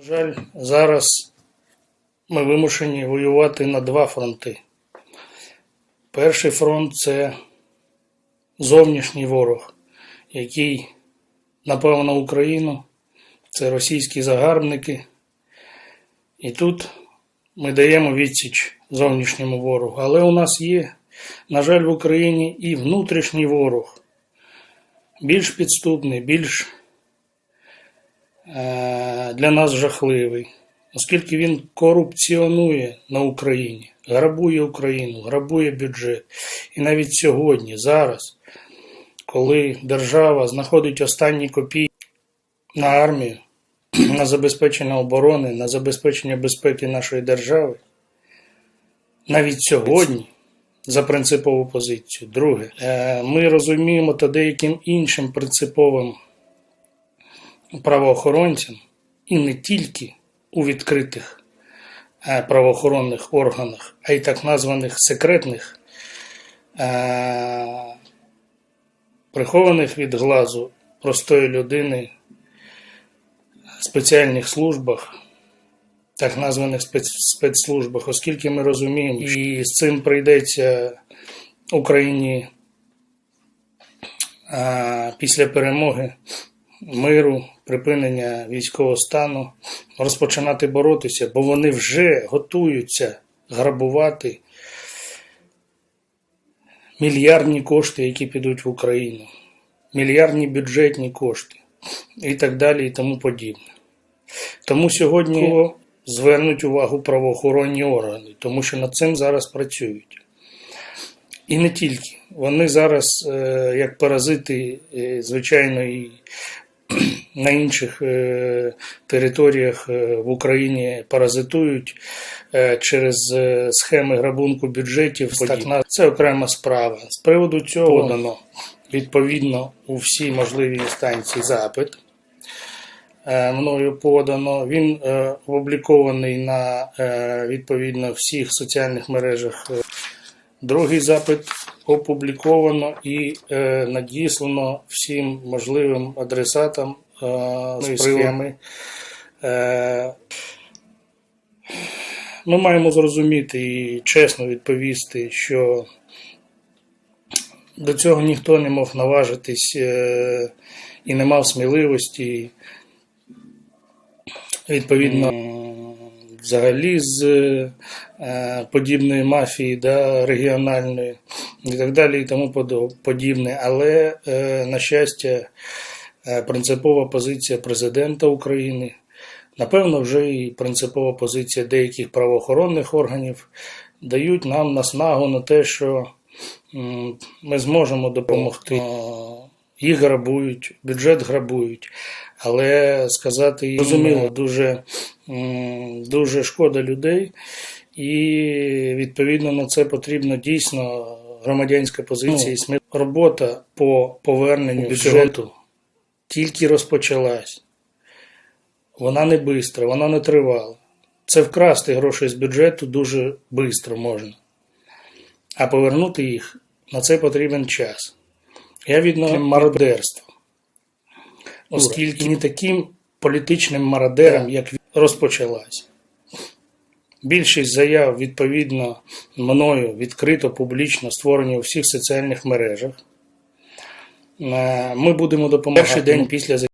На жаль, зараз ми вимушені воювати на два фронти. Перший фронт це зовнішній ворог, який напав на Україну, це російські загарбники. І тут ми даємо відсіч зовнішньому ворогу. Але у нас є, на жаль, в Україні і внутрішній ворог, більш підступний, більш для нас жахливий, оскільки він корупціонує на Україні, грабує Україну, грабує бюджет. І навіть сьогодні, зараз, коли держава знаходить останні копійки на армію, на забезпечення оборони, на забезпечення безпеки нашої держави, навіть сьогодні за принципову позицію. Друге, е, ми розуміємо та деяким іншим принциповим правоохоронцям, і не тільки у відкритих е, правоохоронних органах, а й так названих секретних, е, прихованих від глазу простої людини спеціальних службах, так названих спецслужбах, оскільки ми розуміємо, і з цим прийдеться Україні а, після перемоги миру, припинення військового стану, розпочинати боротися, бо вони вже готуються грабувати мільярдні кошти, які підуть в Україну, мільярдні бюджетні кошти і так далі, і тому подібне. Тому сьогодні звернуть увагу правоохоронні органи, тому що над цим зараз працюють. І не тільки. Вони зараз, е, як паразити, е, звичайно, і на інших е, територіях е, в Україні паразитують е, через схеми грабунку бюджетів. Це окрема справа. З приводу цього подано відповідно у всі можливі інстанції запит. Мною подано. Він опублікований на відповідно всіх соціальних мережах. Другий запит опубліковано і надіслано всім можливим адресатам з схеми. Е, ми маємо зрозуміти і чесно відповісти, що до цього ніхто не мог наважитись е, і не мав сміливості. Відповідно, взагалі з е, подібної мафії да, регіональної і так далі, і тому подібне. Але, е, на щастя, е, принципова позиція президента України, напевно, вже і принципова позиція деяких правоохоронних органів дають нам наснагу на те, що ми зможемо допомогти. Е, Їх грабують, бюджет грабують, але сказати їм зрозуміло, дуже, дуже шкода людей, і відповідно на це потрібно дійсно громадянська позиція смі- робота по поверненню бюджету тільки розпочалась. Вона не бистра, вона не тривала. Це вкрасти гроші з бюджету дуже швидко можна. А повернути їх на це потрібен час. Я відношу мародерство. Оскільки не таким політичним мародером, як розпочалась. Більшість заяв, відповідно, мною відкрито, публічно створені у всіх соціальних мережах. Е, Ми будемо допомагати. День після